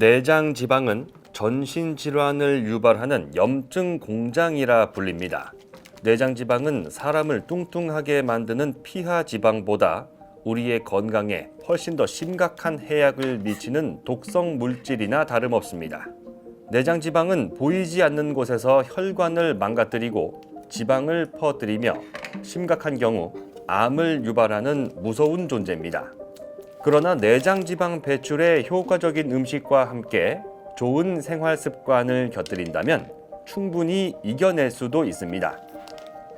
내장 지방은 전신 질환을 유발하는 염증 공장이라 불립니다. 내장 지방은 사람을 뚱뚱하게 만드는 피하 지방보다 우리의 건강에 훨씬 더 심각한 해악을 미치는 독성 물질이나 다름없습니다. 내장 지방은 보이지 않는 곳에서 혈관을 망가뜨리고 지방을 퍼뜨리며 심각한 경우 암을 유발하는 무서운 존재입니다. 그러나 내장 지방 배출에 효과적인 음식과 함께 좋은 생활 습관을 곁들인다면 충분히 이겨낼 수도 있습니다.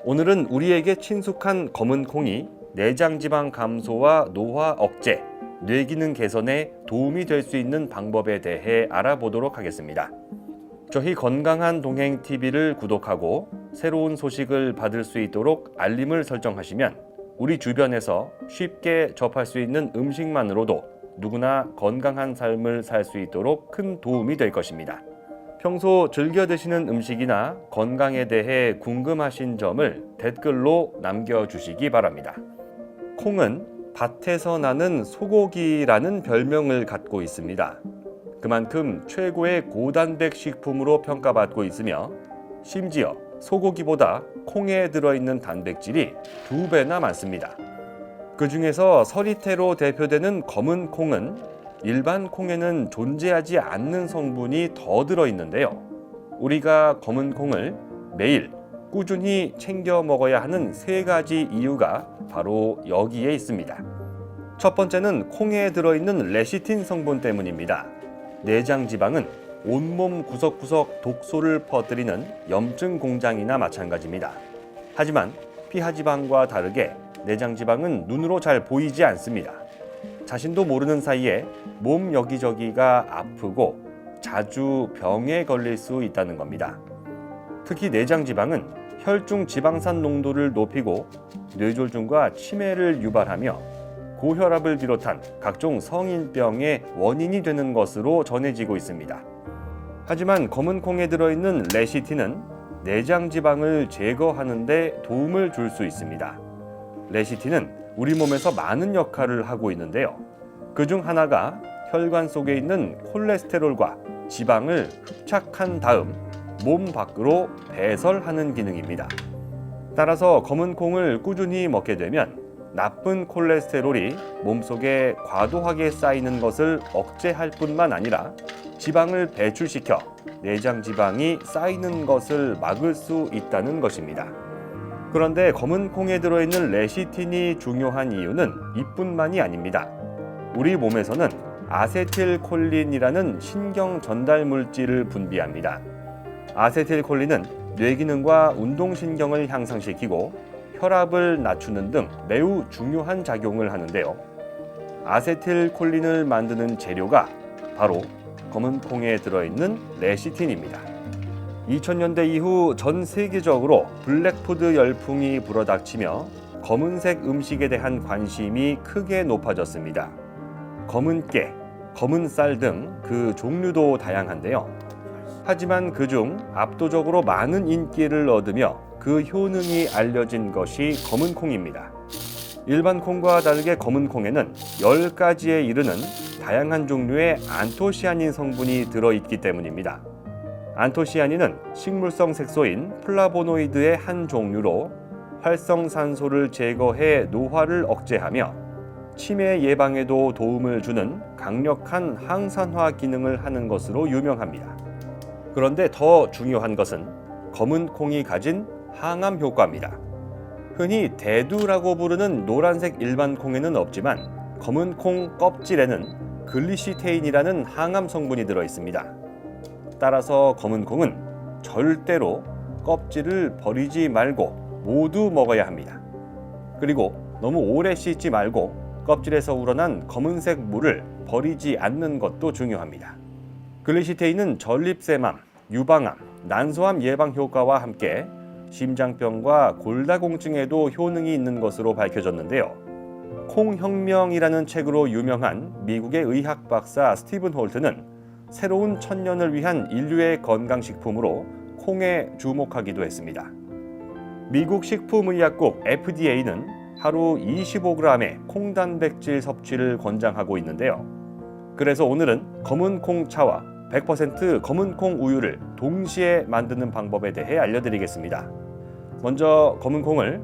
오늘은 우리에게 친숙한 검은 콩이 내장 지방 감소와 노화 억제, 뇌 기능 개선에 도움이 될 수 있는 방법에 대해 알아보도록 하겠습니다. 저희 건강한 동행 TV를 구독하고 새로운 소식을 받을 수 있도록 알림을 설정하시면 우리 주변에서 쉽게 접할 수 있는 음식만으로도 누구나 건강한 삶을 살 수 있도록 큰 도움이 될 것입니다. 평소 즐겨 드시는 음식이나 건강에 대해 궁금하신 점을 댓글로 남겨주시기 바랍니다. 콩은 밭에서 나는 소고기라는 별명을 갖고 있습니다. 그만큼 최고의 고단백 식품으로 평가받고 있으며 심지어 소고기보다 콩에 들어있는 단백질이 두 배나 많습니다. 그 중에서 서리태로 대표되는 검은 콩은 일반 콩에는 존재하지 않는 성분이 더 들어있는데요. 우리가 검은 콩을 매일 꾸준히 챙겨 먹어야 하는 세 가지 이유가 바로 여기에 있습니다. 첫 번째는 콩에 들어있는 레시틴 성분 때문입니다. 내장 지방은 온몸 구석구석 독소를 퍼뜨리는 염증 공장이나 마찬가지입니다. 하지만 피하 지방과 다르게 내장 지방은 눈으로 잘 보이지 않습니다. 자신도 모르는 사이에 몸 여기저기가 아프고 자주 병에 걸릴 수 있다는 겁니다. 특히 내장 지방은 혈중 지방산 농도를 높이고 뇌졸중과 치매를 유발하며 고혈압을 비롯한 각종 성인병의 원인이 되는 것으로 전해지고 있습니다. 하지만 검은 콩에 들어있는 레시틴은 내장 지방을 제거하는 데 도움을 줄 수 있습니다. 레시틴은 우리 몸에서 많은 역할을 하고 있는데요. 그 중 하나가 혈관 속에 있는 콜레스테롤과 지방을 흡착한 다음 몸 밖으로 배설하는 기능입니다. 따라서 검은 콩을 꾸준히 먹게 되면 나쁜 콜레스테롤이 몸속에 과도하게 쌓이는 것을 억제할 뿐만 아니라 지방을 배출시켜 내장 지방이 쌓이는 것을 막을 수 있다는 것입니다. 그런데 검은 콩에 들어있는 레시틴이 중요한 이유는 이뿐만이 아닙니다. 우리 몸에서는 아세틸콜린이라는 신경 전달 물질을 분비합니다. 아세틸콜린은 뇌기능과 운동신경을 향상시키고 혈압을 낮추는 등 매우 중요한 작용을 하는데요. 아세틸콜린을 만드는 재료가 바로 검은 콩에 들어있는 레시틴입니다. 2000년대 이후 전 세계적으로 블랙푸드 열풍이 불어닥치며 검은색 음식에 대한 관심이 크게 높아졌습니다. 검은 깨, 검은 쌀 등 그 종류도 다양한데요. 하지만 그중 압도적으로 많은 인기를 얻으며 그 효능이 알려진 것이 검은 콩입니다. 일반 콩과 다르게 검은 콩에는 10가지에 이르는 다양한 종류의 안토시아닌 성분이 들어있기 때문입니다. 안토시아닌은 식물성 색소인 플라보노이드의 한 종류로 활성산소를 제거해 노화를 억제하며 치매 예방에도 도움을 주는 강력한 항산화 기능을 하는 것으로 유명합니다. 그런데 더 중요한 것은 검은 콩이 가진 항암 효과입니다. 흔히 대두라고 부르는 노란색 일반 콩에는 없지만 검은 콩 껍질에는 글리시테인이라는 항암 성분이 들어 있습니다. 따라서 검은 콩은 절대로 껍질을 버리지 말고 모두 먹어야 합니다. 그리고 너무 오래 씻지 말고 껍질에서 우러난 검은색 물을 버리지 않는 것도 중요합니다. 글리시테인은 전립쇠암, 유방암, 난소암 예방 효과와 함께 심장병과 골다공증에도 효능이 있는 것으로 밝혀졌는데요. 콩혁명이라는 책으로 유명한 미국의 의학 박사 스티븐 홀트는 새로운 천년을 위한 인류의 건강식품으로 콩에 주목하기도 했습니다. 미국 식품의약국 FDA는 하루 25g의 콩 단백질 섭취를 권장하고 있는데요. 그래서 오늘은 검은 콩차와 100% 검은 콩 우유를 동시에 만드는 방법에 대해 알려드리겠습니다. 먼저 검은 콩을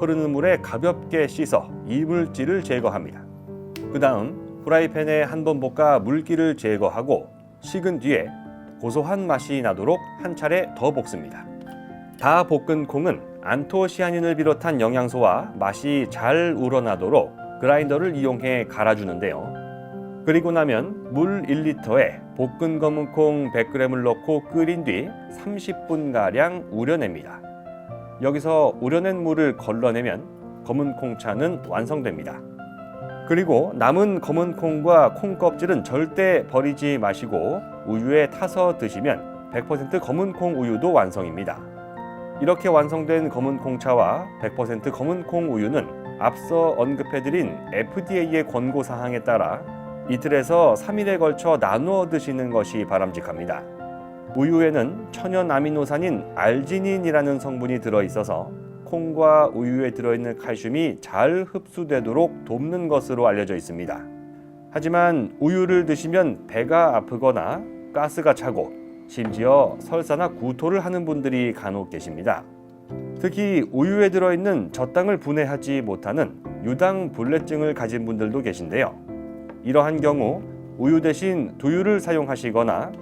흐르는 물에 가볍게 씻어 이물질을 제거합니다. 그 다음 프라이팬에 한 번 볶아 물기를 제거하고 식은 뒤에 고소한 맛이 나도록 한 차례 더 볶습니다. 다 볶은 콩은 안토시아닌을 비롯한 영양소와 맛이 잘 우러나도록 그라인더를 이용해 갈아주는데요. 그리고 나면 물 1리터에 볶은 검은 콩 100g을 넣고 끓인 뒤 30분가량 우려냅니다. 여기서 우려낸 물을 걸러내면 검은 콩차는 완성됩니다. 그리고 남은 검은 콩과 콩 껍질은 절대 버리지 마시고 우유에 타서 드시면 100% 검은 콩 우유도 완성입니다. 이렇게 완성된 검은 콩차와 100% 검은 콩 우유는 앞서 언급해드린 FDA의 권고 사항에 따라 이틀에서 3일에 걸쳐 나누어 드시는 것이 바람직합니다. 우유에는 천연 아미노산인 알지닌이라는 성분이 들어 있어서 콩과 우유에 들어있는 칼슘이 잘 흡수되도록 돕는 것으로 알려져 있습니다. 하지만 우유를 드시면 배가 아프거나 가스가 차고 심지어 설사나 구토를 하는 분들이 간혹 계십니다. 특히 우유에 들어있는 저당을 분해하지 못하는 유당 불내증을 가진 분들도 계신데요. 이러한 경우 우유 대신 두유를 사용하시거나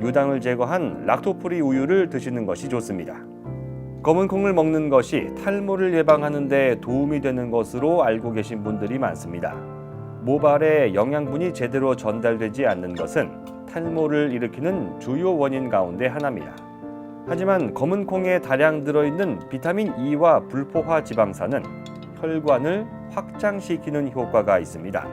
유당을 제거한 락토프리 우유를 드시는 것이 좋습니다. 검은 콩을 먹는 것이 탈모를 예방하는 데 도움이 되는 것으로 알고 계신 분들이 많습니다. 모발에 영양분이 제대로 전달되지 않는 것은 탈모를 일으키는 주요 원인 가운데 하나입니다. 하지만 검은 콩에 다량 들어있는 비타민 E와 불포화 지방산은 혈관을 확장시키는 효과가 있습니다.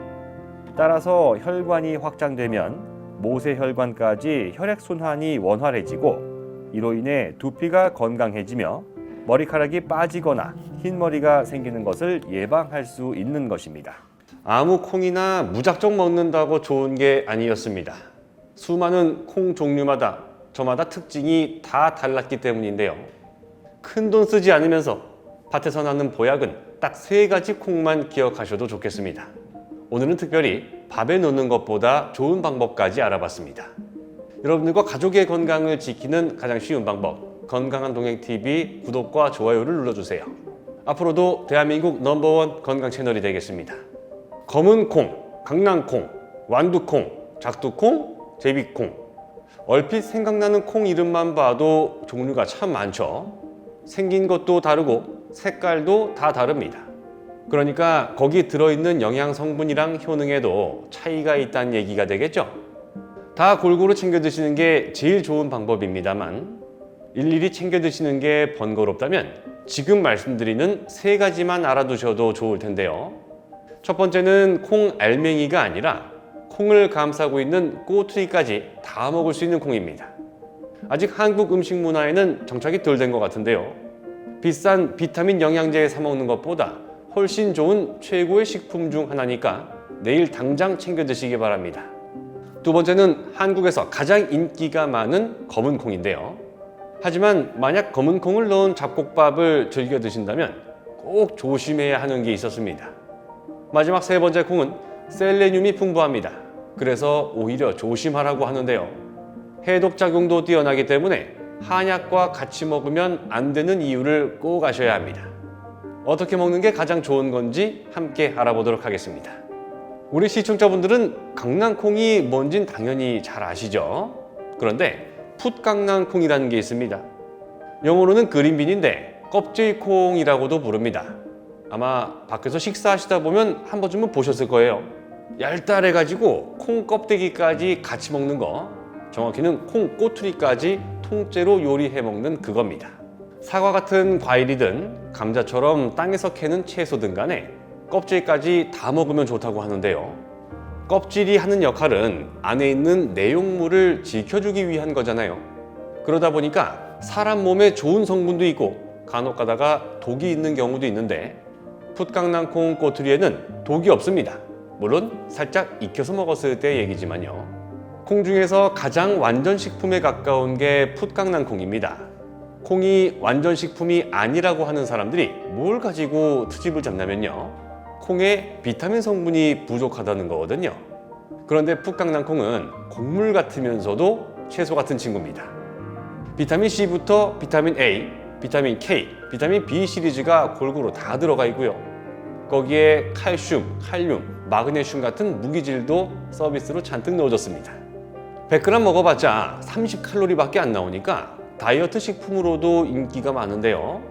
따라서 혈관이 확장되면 모세혈관까지 혈액순환이 원활해지고 이로 인해 두피가 건강해지며 머리카락이 빠지거나 흰 머리가 생기는 것을 예방할 수 있는 것입니다. 아무 콩이나 무작정 먹는다고 좋은 게 아니었습니다. 수많은 콩 종류마다 저마다 특징이 다 달랐기 때문인데요. 큰 돈 쓰지 않으면서 밭에서 나는 보약은 딱 세 가지 콩만 기억하셔도 좋겠습니다. 오늘은 특별히 밥에 넣는 것보다 좋은 방법까지 알아봤습니다. 여러분들과 가족의 건강을 지키는 가장 쉬운 방법 건강한 동행TV 구독과 좋아요를 눌러주세요. 앞으로도 대한민국 넘버원 건강 채널이 되겠습니다. 검은 콩, 강낭 콩, 완두 콩, 작두 콩, 제비 콩. 얼핏 생각나는 콩 이름만 봐도 종류가 참 많죠. 생긴 것도 다르고 색깔도 다 다릅니다. 그러니까 거기 들어있는 영양 성분이랑 효능에도 차이가 있다는 얘기가 되겠죠. 다 골고루 챙겨 드시는 게 제일 좋은 방법입니다만 일일이 챙겨 드시는 게 번거롭다면 지금 말씀드리는 세 가지만 알아두셔도 좋을 텐데요. 첫 번째는 콩 알맹이가 아니라 콩을 감싸고 있는 꼬투리까지 다 먹을 수 있는 콩입니다. 아직 한국 음식 문화에는 정착이 덜 된 것 같은데요. 비싼 비타민 영양제 사 먹는 것보다 훨씬 좋은 최고의 식품 중 하나니까 내일 당장 챙겨 드시기 바랍니다. 두 번째는 한국에서 가장 인기가 많은 검은 콩인데요. 하지만 만약 검은 콩을 넣은 잡곡밥을 즐겨 드신다면 꼭 조심해야 하는 게 있었습니다. 마지막 세 번째 콩은 셀레늄이 풍부합니다. 그래서 오히려 조심하라고 하는데요. 해독 작용도 뛰어나기 때문에 한약과 같이 먹으면 안 되는 이유를 꼭 아셔야 합니다. 어떻게 먹는 게 가장 좋은 건지 함께 알아보도록 하겠습니다. 우리 시청자분들은 강낭콩이 뭔진 당연히 잘 아시죠? 그런데 풋강낭콩이라는 게 있습니다. 영어로는 그린빈인데 껍질콩이라고도 부릅니다. 아마 밖에서 식사하시다 보면 한 번쯤은 보셨을 거예요. 얄짤해가지고 콩 껍데기까지 같이 먹는 거, 정확히는 콩 꼬투리까지 통째로 요리해 먹는 그겁니다. 사과 같은 과일이든 감자처럼 땅에서 캐는 채소든 간에 껍질까지 다 먹으면 좋다고 하는데요. 껍질이 하는 역할은 안에 있는 내용물을 지켜주기 위한 거잖아요. 그러다 보니까 사람 몸에 좋은 성분도 있고 간혹 가다가 독이 있는 경우도 있는데 풋강낭콩 꼬투리에는 독이 없습니다. 물론 살짝 익혀서 먹었을 때 얘기지만요. 콩 중에서 가장 완전 식품에 가까운 게 풋강낭콩입니다. 콩이 완전 식품이 아니라고 하는 사람들이 뭘 가지고 트집을 잡냐면요. 콩에 비타민 성분이 부족하다는 거거든요. 그런데 풋강낭 콩은 곡물 같으면서도 채소 같은 친구입니다. 비타민 C부터 비타민 A, 비타민 K, 비타민 B 시리즈가 골고루 다 들어가 있고요. 거기에 칼슘, 칼륨, 마그네슘 같은 무기질도 서비스로 잔뜩 넣어줬습니다. 100g 먹어봤자 30칼로리밖에 안 나오니까 다이어트 식품으로도 인기가 많은데요.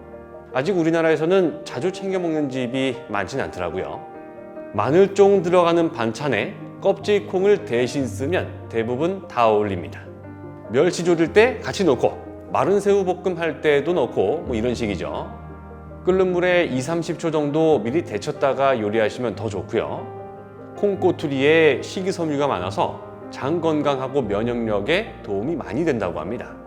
아직 우리나라에서는 자주 챙겨 먹는 집이 많진 않더라고요. 마늘종 들어가는 반찬에 껍질 콩을 대신 쓰면 대부분 다 어울립니다. 멸치 조릴 때 같이 넣고 마른 새우 볶음 할 때도 넣고 뭐 이런 식이죠. 끓는 물에 2, 30초 정도 미리 데쳤다가 요리하시면 더 좋고요. 콩꼬투리에 식이섬유가 많아서 장 건강하고 면역력에 도움이 많이 된다고 합니다.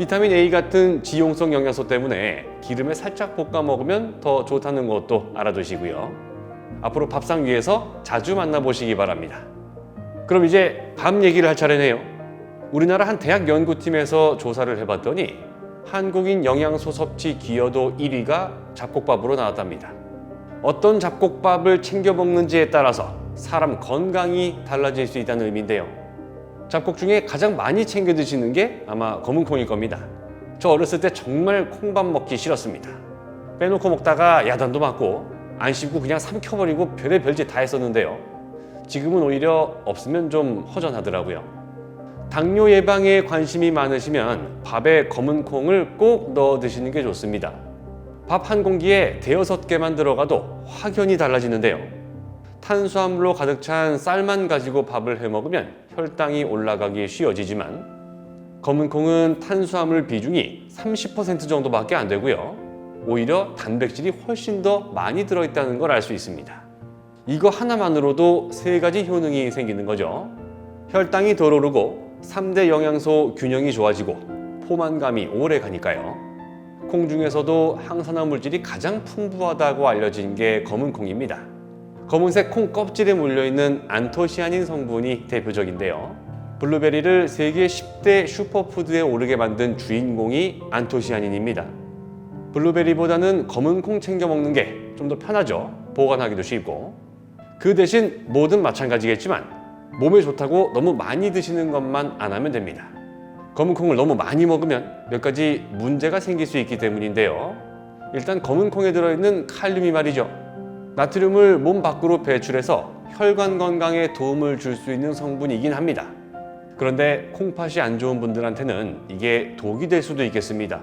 비타민 A 같은 지용성 영양소 때문에 기름에 살짝 볶아 먹으면 더 좋다는 것도 알아두시고요. 앞으로 밥상 위에서 자주 만나보시기 바랍니다. 그럼 이제 밥 얘기를 할 차례네요. 우리나라 한 대학 연구팀에서 조사를 해봤더니 한국인 영양소 섭취 기여도 1위가 잡곡밥으로 나왔답니다. 어떤 잡곡밥을 챙겨 먹는지에 따라서 사람 건강이 달라질 수 있다는 의미인데요. 잡곡 중에 가장 많이 챙겨 드시는 게 아마 검은 콩일 겁니다. 저 어렸을 때 정말 콩밥 먹기 싫었습니다. 빼놓고 먹다가 야단도 맞고 안 씹고 그냥 삼켜버리고 별의 별짓 다 했었는데요. 지금은 오히려 없으면 좀 허전하더라고요. 당뇨 예방에 관심이 많으시면 밥에 검은 콩을 꼭 넣어 드시는 게 좋습니다. 밥 한 공기에 대여섯 개만 들어가도 확연히 달라지는데요. 탄수화물로 가득 찬 쌀만 가지고 밥을 해 먹으면 혈당이 올라가기 쉬워지지만 검은 콩은 탄수화물 비중이 30% 정도밖에 안 되고요. 오히려 단백질이 훨씬 더 많이 들어있다는 걸 알 수 있습니다. 이거 하나만으로도 세 가지 효능이 생기는 거죠. 혈당이 덜 오르고 3대 영양소 균형이 좋아지고 포만감이 오래 가니까요. 콩 중에서도 항산화 물질이 가장 풍부하다고 알려진 게 검은 콩입니다. 검은색 콩 껍질에 물려있는 안토시아닌 성분이 대표적인데요. 블루베리를 세계 10대 슈퍼푸드에 오르게 만든 주인공이 안토시아닌입니다. 블루베리보다는 검은 콩 챙겨 먹는 게 좀 더 편하죠. 보관하기도 쉽고. 그 대신 뭐든 마찬가지겠지만 몸에 좋다고 너무 많이 드시는 것만 안 하면 됩니다. 검은 콩을 너무 많이 먹으면 몇 가지 문제가 생길 수 있기 때문인데요. 일단 검은 콩에 들어있는 칼륨이 말이죠. 나트륨을 몸 밖으로 배출해서 혈관 건강에 도움을 줄 수 있는 성분이긴 합니다. 그런데 콩팥이 안 좋은 분들한테는 이게 독이 될 수도 있겠습니다.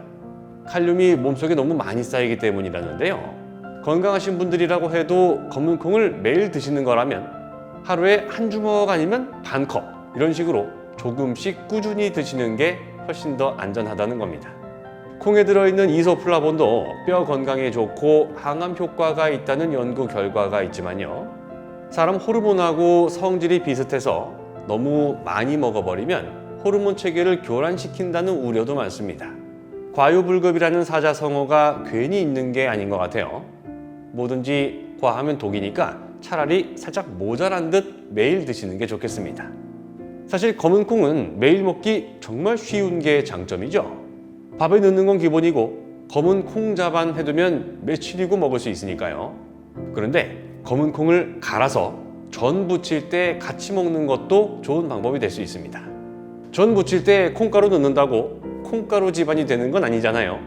칼륨이 몸속에 너무 많이 쌓이기 때문이라는데요. 건강하신 분들이라고 해도 검은 콩을 매일 드시는 거라면 하루에 한 주먹 아니면 반 컵 이런 식으로 조금씩 꾸준히 드시는 게 훨씬 더 안전하다는 겁니다. 콩에 들어있는 이소플라본도 뼈 건강에 좋고 항암 효과가 있다는 연구 결과가 있지만요. 사람 호르몬하고 성질이 비슷해서 너무 많이 먹어버리면 호르몬 체계를 교란시킨다는 우려도 많습니다. 과유불급이라는 사자성어가 괜히 있는 게 아닌 것 같아요. 뭐든지 과하면 독이니까 차라리 살짝 모자란 듯 매일 드시는 게 좋겠습니다. 사실 검은 콩은 매일 먹기 정말 쉬운 게 장점이죠. 밥에 넣는 건 기본이고 검은 콩 자반 해두면 며칠이고 먹을 수 있으니까요. 그런데 검은 콩을 갈아서 전 부칠 때 같이 먹는 것도 좋은 방법이 될 수 있습니다. 전 부칠 때 콩가루 넣는다고 콩가루 집안이 되는 건 아니잖아요.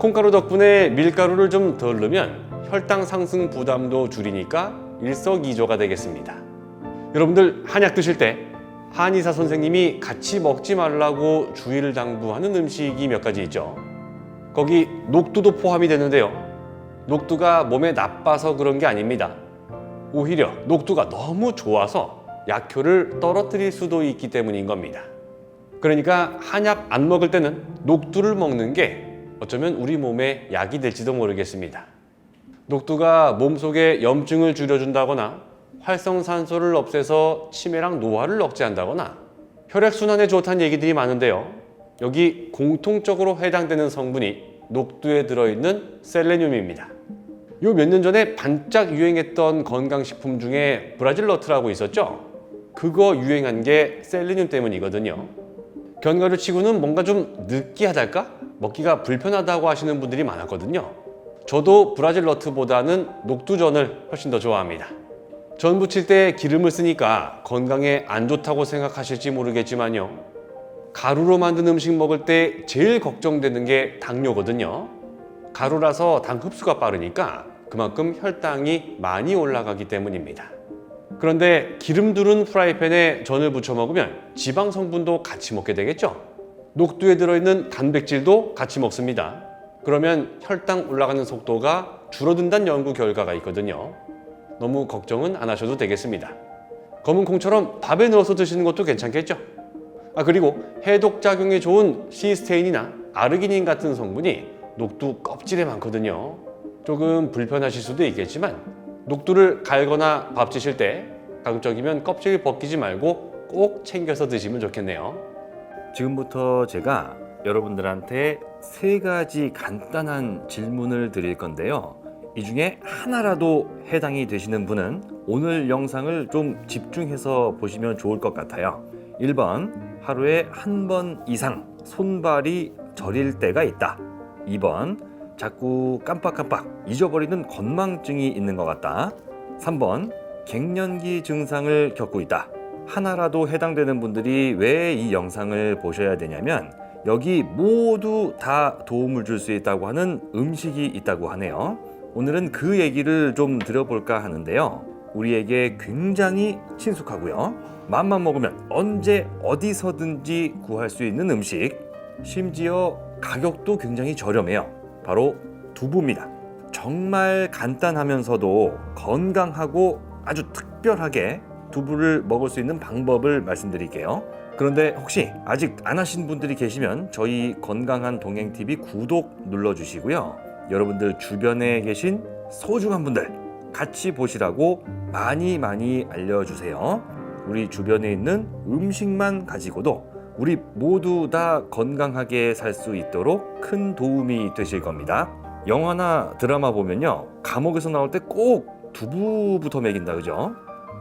콩가루 덕분에 밀가루를 좀 덜 넣으면 혈당 상승 부담도 줄이니까 일석이조가 되겠습니다. 여러분들 한약 드실 때 한의사 선생님이 같이 먹지 말라고 주의를 당부하는 음식이 몇 가지 있죠. 거기 녹두도 포함이 되는데요. 녹두가 몸에 나빠서 그런 게 아닙니다. 오히려 녹두가 너무 좋아서 약효를 떨어뜨릴 수도 있기 때문인 겁니다. 그러니까 한약 안 먹을 때는 녹두를 먹는 게 어쩌면 우리 몸에 약이 될지도 모르겠습니다. 녹두가 몸속에 염증을 줄여준다거나 활성산소를 없애서 치매랑 노화를 억제한다거나 혈액순환에 좋다는 얘기들이 많은데요. 여기 공통적으로 해당되는 성분이 녹두에 들어있는 셀레늄입니다. 요 몇 년 전에 반짝 유행했던 건강식품 중에 브라질 너트라고 있었죠? 그거 유행한 게 셀레늄 때문이거든요. 견과류 치고는 뭔가 좀 느끼하달까? 먹기가 불편하다고 하시는 분들이 많았거든요. 저도 브라질 너트보다는 녹두전을 훨씬 더 좋아합니다. 전 부칠 때 기름을 쓰니까 건강에 안 좋다고 생각하실지 모르겠지만요. 가루로 만든 음식 먹을 때 제일 걱정되는 게 당뇨거든요. 가루라서 당 흡수가 빠르니까 그만큼 혈당이 많이 올라가기 때문입니다. 그런데 기름 두른 프라이팬에 전을 부쳐 먹으면 지방 성분도 같이 먹게 되겠죠? 녹두에 들어있는 단백질도 같이 먹습니다. 그러면 혈당 올라가는 속도가 줄어든다는 연구 결과가 있거든요. 너무 걱정은 안 하셔도 되겠습니다. 검은 콩처럼 밥에 넣어서 드시는 것도 괜찮겠죠? 아 그리고 해독 작용에 좋은 시스테인이나 아르기닌 같은 성분이 녹두 껍질에 많거든요. 조금 불편하실 수도 있겠지만 녹두를 갈거나 밥 드실 때 가급적이면 껍질 벗기지 말고 꼭 챙겨서 드시면 좋겠네요. 지금부터 제가 여러분들한테 세 가지 간단한 질문을 드릴 건데요. 이 중에 하나라도 해당이 되시는 분은 오늘 영상을 좀 집중해서 보시면 좋을 것 같아요. 1번, 하루에 한 번 이상 손발이 저릴 때가 있다. 2번, 자꾸 깜빡깜빡 잊어버리는 건망증이 있는 것 같다. 3번, 갱년기 증상을 겪고 있다. 하나라도 해당되는 분들이 왜 이 영상을 보셔야 되냐면 여기 모두 다 도움을 줄 수 있다고 하는 음식이 있다고 하네요. 오늘은 그 얘기를 좀 드려볼까 하는데요. 우리에게 굉장히 친숙하고요. 맘만 먹으면 언제 어디서든지 구할 수 있는 음식. 심지어 가격도 굉장히 저렴해요. 바로 두부입니다. 정말 간단하면서도 건강하고 아주 특별하게 두부를 먹을 수 있는 방법을 말씀드릴게요. 그런데 혹시 아직 안 하신 분들이 계시면 저희 건강한 동행 TV 구독 눌러주시고요. 여러분들 주변에 계신 소중한 분들 같이 보시라고 많이 많이 알려주세요. 우리 주변에 있는 음식만 가지고도 우리 모두 다 건강하게 살 수 있도록 큰 도움이 되실 겁니다. 영화나 드라마 보면요. 감옥에서 나올 때 꼭 두부부터 먹인다 그죠?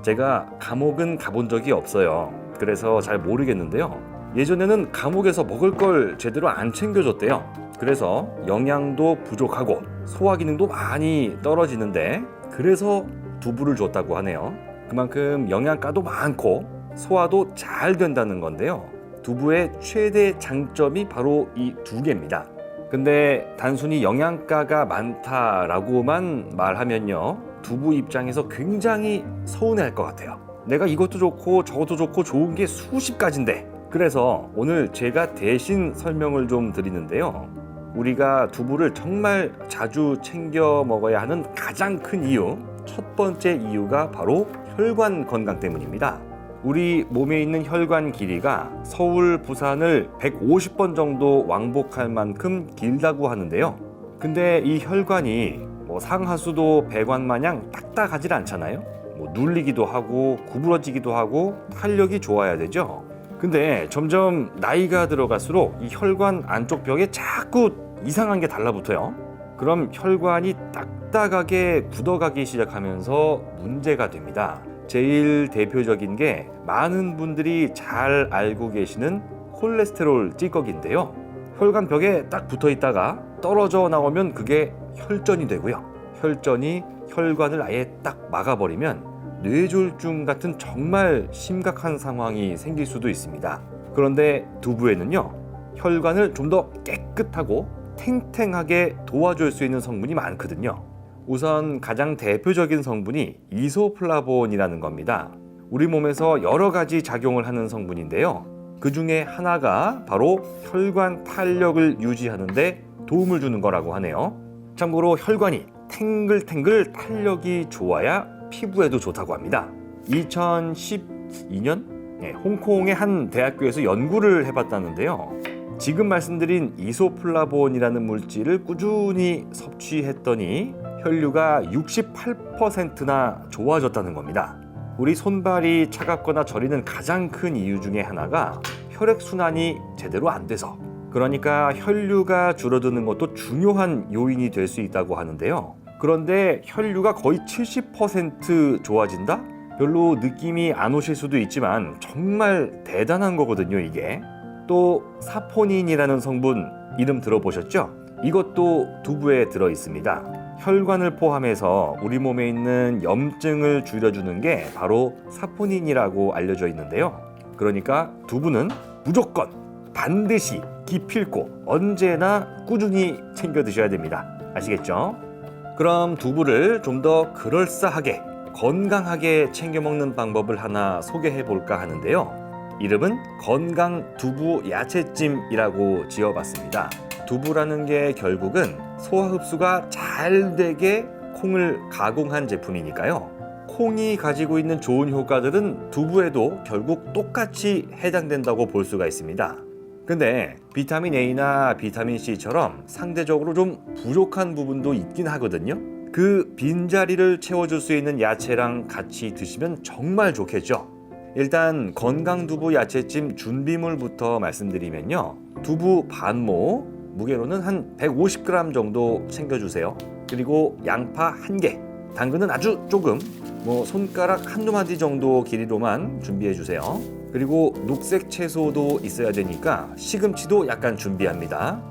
제가 감옥은 가본 적이 없어요. 그래서 잘 모르겠는데요. 예전에는 감옥에서 먹을 걸 제대로 안 챙겨줬대요. 그래서 영양도 부족하고 소화 기능도 많이 떨어지는데 그래서 두부를 줬다고 하네요. 그만큼 영양가도 많고 소화도 잘 된다는 건데요. 두부의 최대 장점이 바로 이 두 개입니다. 근데 단순히 영양가가 많다라고만 말하면요. 두부 입장에서 굉장히 서운해할 것 같아요. 내가 이것도 좋고 저것도 좋고 좋은 게 수십 가지인데. 그래서 오늘 제가 대신 설명을 좀 드리는데요. 우리가 두부를 정말 자주 챙겨 먹어야 하는 가장 큰 이유, 첫 번째 이유가 바로 혈관 건강 때문입니다. 우리 몸에 있는 혈관 길이가 서울, 부산을 150번 정도 왕복할 만큼 길다고 하는데요. 근데 이 혈관이 뭐 상하수도 배관 마냥 딱딱하질 않잖아요. 뭐 눌리기도 하고 구부러지기도 하고 탄력이 좋아야 되죠. 근데 점점 나이가 들어갈수록 이 혈관 안쪽 벽에 자꾸 이상한 게 달라붙어요. 그럼 혈관이 딱딱하게 굳어가기 시작하면서 문제가 됩니다. 제일 대표적인 게 많은 분들이 잘 알고 계시는 콜레스테롤 찌꺼기인데요. 혈관 벽에 딱 붙어 있다가 떨어져 나오면 그게 혈전이 되고요. 혈전이 혈관을 아예 딱 막아버리면 뇌졸중 같은 정말 심각한 상황이 생길 수도 있습니다. 그런데 두부에는요, 혈관을 좀 더 깨끗하고 탱탱하게 도와줄 수 있는 성분이 많거든요. 우선 가장 대표적인 성분이 이소플라본이라는 겁니다. 우리 몸에서 여러 가지 작용을 하는 성분인데요. 그 중에 하나가 바로 혈관 탄력을 유지하는데 도움을 주는 거라고 하네요. 참고로 혈관이 탱글탱글 탄력이 좋아야 피부에도 좋다고 합니다. 2012년 네, 홍콩의 한 대학교에서 연구를 해봤다는데요. 지금 말씀드린 이소플라본이라는 물질을 꾸준히 섭취했더니 혈류가 68%나 좋아졌다는 겁니다. 우리 손발이 차갑거나 저리는 가장 큰 이유 중에 하나가 혈액 순환이 제대로 안 돼서 그러니까 혈류가 줄어드는 것도 중요한 요인이 될 수 있다고 하는데요. 그런데 혈류가 거의 70% 좋아진다? 별로 느낌이 안 오실 수도 있지만 정말 대단한 거거든요, 이게. 또 사포닌이라는 성분 이름 들어보셨죠? 이것도 두부에 들어 있습니다. 혈관을 포함해서 우리 몸에 있는 염증을 줄여주는 게 바로 사포닌이라고 알려져 있는데요. 그러니까 두부는 무조건 반드시 기필코 언제나 꾸준히 챙겨 드셔야 됩니다. 아시겠죠? 그럼 두부를 좀 더 그럴싸하게 건강하게 챙겨 먹는 방법을 하나 소개해 볼까 하는데요. 이름은 건강 두부 야채찜이라고 지어봤습니다. 두부라는 게 결국은 소화 흡수가 잘 되게 콩을 가공한 제품이니까요. 콩이 가지고 있는 좋은 효과들은 두부에도 결국 똑같이 해당된다고 볼 수가 있습니다. 근데 비타민 A나 비타민 C처럼 상대적으로 좀 부족한 부분도 있긴 하거든요. 그 빈자리를 채워줄 수 있는 야채랑 같이 드시면 정말 좋겠죠. 일단 건강 두부 야채찜 준비물부터 말씀드리면요. 두부 반모, 무게로는 한 150g 정도 챙겨주세요. 그리고 양파 한 개, 당근은 아주 조금, 뭐 손가락 한두 마디 정도 길이로만 준비해 주세요. 그리고 녹색 채소도 있어야 되니까 시금치도 약간 준비합니다.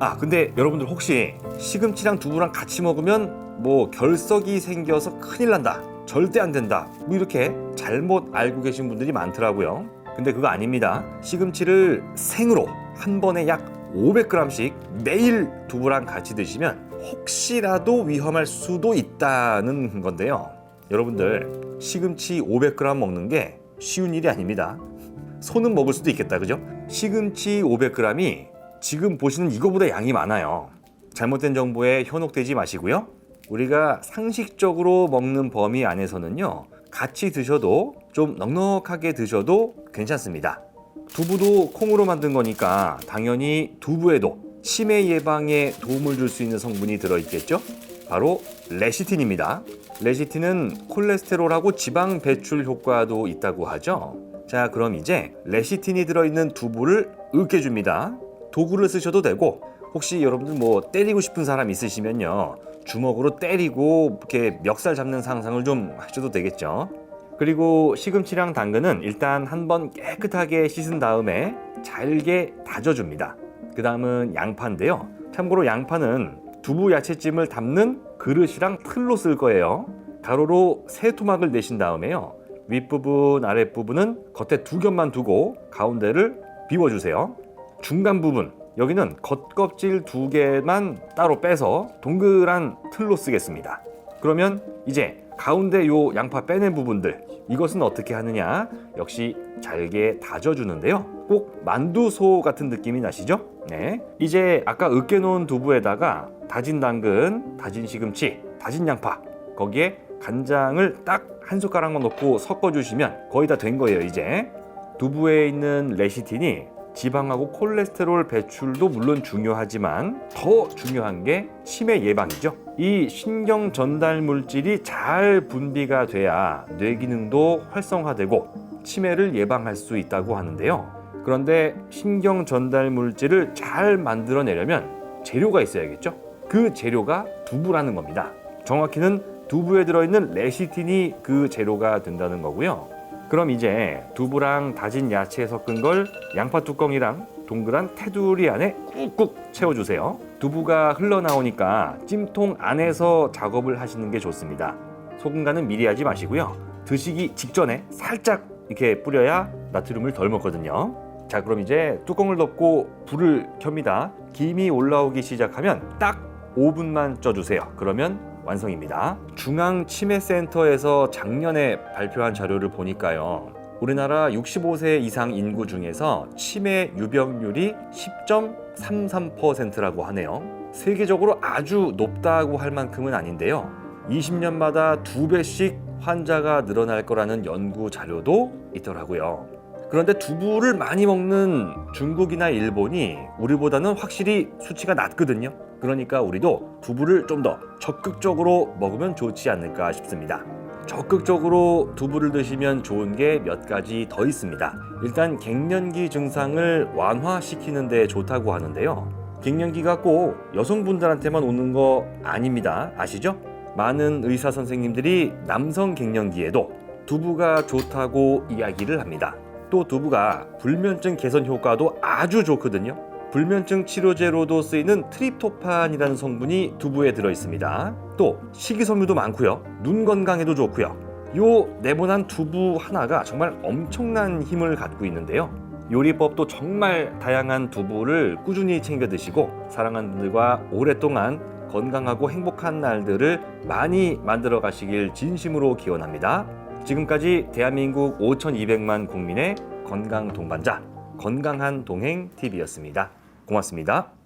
아, 근데 여러분들 혹시 시금치랑 두부랑 같이 먹으면 뭐 결석이 생겨서 큰일 난다. 절대 안 된다. 뭐 이렇게 잘못 알고 계신 분들이 많더라고요. 근데 그거 아닙니다. 시금치를 생으로 한 번에 약 500g씩 매일 두부랑 같이 드시면 혹시라도 위험할 수도 있다는 건데요. 여러분들 시금치 500g 먹는 게 쉬운 일이 아닙니다. 손은 먹을 수도 있겠다, 그죠? 시금치 500g이 지금 보시는 이거보다 양이 많아요. 잘못된 정보에 현혹되지 마시고요. 우리가 상식적으로 먹는 범위 안에서는요, 같이 드셔도 좀 넉넉하게 드셔도 괜찮습니다. 두부도 콩으로 만든 거니까 당연히 두부에도 치매 예방에 도움을 줄 수 있는 성분이 들어있겠죠? 바로 레시틴입니다. 레시틴은 콜레스테롤하고 지방 배출 효과도 있다고 하죠. 자, 그럼 이제 레시틴이 들어있는 두부를 으깨줍니다. 도구를 쓰셔도 되고 혹시 여러분들 뭐 때리고 싶은 사람 있으시면요 주먹으로 때리고 이렇게 멱살 잡는 상상을 좀 하셔도 되겠죠. 그리고 시금치랑 당근은 일단 한번 깨끗하게 씻은 다음에 잘게 다져줍니다. 그 다음은 양파인데요. 참고로 양파는 두부 야채찜을 담는 그릇이랑 틀로 쓸 거예요. 가로로 세 토막을 내신 다음에요. 윗부분, 아랫부분은 겉에 두 겹만 두고 가운데를 비워주세요. 중간 부분, 여기는 겉껍질 두 개만 따로 빼서 동그란 틀로 쓰겠습니다. 그러면 이제 가운데 요 양파 빼낸 부분들 이것은 어떻게 하느냐? 역시 잘게 다져주는데요. 꼭 만두소 같은 느낌이 나시죠? 네. 이제 아까 으깨 놓은 두부에다가 다진 당근 다진 시금치 다진 양파 거기에 간장을 딱 한 숟가락만 넣고 섞어주시면 거의 다 된 거예요 이제. 두부에 있는 레시틴이 지방하고 콜레스테롤 배출도 물론 중요하지만 더 중요한 게 치매 예방이죠. 이 신경 전달 물질이 잘 분비가 돼야 뇌 기능도 활성화되고 치매를 예방할 수 있다고 하는데요. 그런데 신경 전달 물질을 잘 만들어내려면 재료가 있어야겠죠. 그 재료가 두부라는 겁니다. 정확히는 두부에 들어있는 레시틴이 그 재료가 된다는 거고요. 그럼 이제 두부랑 다진 야채 섞은 걸 양파 뚜껑이랑 동그란 테두리 안에 꾹꾹 채워주세요. 두부가 흘러나오니까 찜통 안에서 작업을 하시는 게 좋습니다. 소금 간은 미리 하지 마시고요. 드시기 직전에 살짝 이렇게 뿌려야 나트륨을 덜 먹거든요. 자, 그럼 이제 뚜껑을 덮고 불을 켭니다. 김이 올라오기 시작하면 딱 5분만 쪄주세요. 그러면 완성입니다. 중앙치매센터에서 작년에 발표한 자료를 보니까요. 우리나라 65세 이상 인구 중에서 치매 유병률이 10.33%라고 하네요. 세계적으로 아주 높다고 할 만큼은 아닌데요. 20년마다 두 배씩 환자가 늘어날 거라는 연구 자료도 있더라고요. 그런데 두부를 많이 먹는 중국이나 일본이 우리보다는 확실히 수치가 낮거든요. 그러니까 우리도 두부를 좀 더 적극적으로 먹으면 좋지 않을까 싶습니다. 적극적으로 두부를 드시면 좋은 게 몇 가지 더 있습니다. 일단 갱년기 증상을 완화시키는 데 좋다고 하는데요. 갱년기가 꼭 여성분들한테만 오는 거 아닙니다. 아시죠? 많은 의사 선생님들이 남성 갱년기에도 두부가 좋다고 이야기를 합니다. 또 두부가 불면증 개선 효과도 아주 좋거든요. 불면증 치료제로도 쓰이는 트립토판이라는 성분이 두부에 들어 있습니다. 또 식이섬유도 많고요. 눈 건강에도 좋고요. 요 네모난 두부 하나가 정말 엄청난 힘을 갖고 있는데요. 요리법도 정말 다양한 두부를 꾸준히 챙겨 드시고 사랑하는 분들과 오랫동안 건강하고 행복한 날들을 많이 만들어 가시길 진심으로 기원합니다. 지금까지 대한민국 5,200만 국민의 건강 동반자 건강한 동행 TV였습니다. 고맙습니다.